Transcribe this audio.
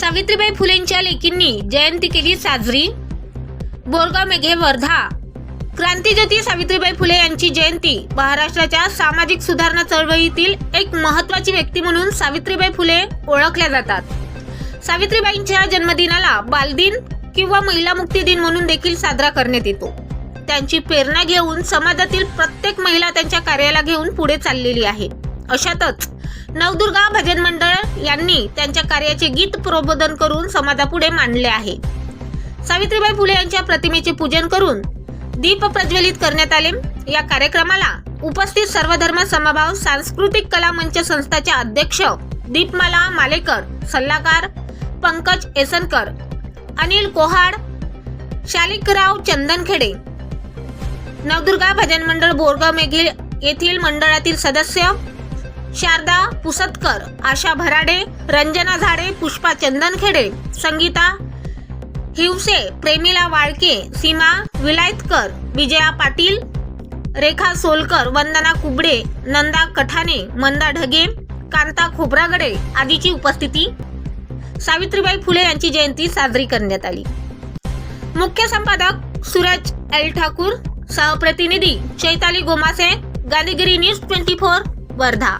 सावित्रीबाई फुलेंच्या लेकींनी जयंती केली साजरी. बोरगाव मेघे वर्धा. क्रांतीज्योती सावित्रीबाई फुले यांची जयंती महाराष्ट्राच्या सामाजिक सुधारणा चळवळीतील एक महत्वाची व्यक्ती म्हणून सावित्रीबाई फुले ओळखल्या जातात. सावित्रीबाईंच्या जन्मदिनाला बालदिन किंवा महिला मुक्ती दिन म्हणून देखील साजरा करण्यात येतो. त्यांची प्रेरणा घेऊन समाजातील प्रत्येक महिला त्यांच्या कार्याला घेऊन पुढे चाललेली आहे. अशातच नवदुर्गा भजन मंडळ यांनी त्यांच्या कार्याचे गीत प्रबोधन करून समाजापुढे मांडले आहे. सावित्रीबाई फुले यांच्या प्रतिमेचे पूजन करून दीप प्रज्वलित करण्यात आले. या कार्यक्रमाला उपस्थित सर्वधर्म समभाव सांस्कृतिक कला मंच संस्थाचे अध्यक्ष दीपमाला मालेकर सल्लागार पंकज एसनकर अनिल कोहाड शालिकराव चंदनखेडे. नवदुर्गा भजन मंडळ बोरगाव मेघे येथील मंडळातील सदस्य शारदा पुसतकर आशा भराडे रंजना झाडे पुष्पा चंदनखेडे संगीता हिवसे प्रेमिला वाळके सीमा विलायतकर विजया पाटील रेखा सोलकर वंदना कुबडे नंदा कठाने मंदा ढगे कांता खोब्रागडे आदीची उपस्थिती. सावित्रीबाई फुले यांची जयंती साजरी करण्यात आली. मुख्य संपादक Suraj L Thakur सहप्रतिनिधी Chaitali Gomase Gandhigiri news twenty four Wardha.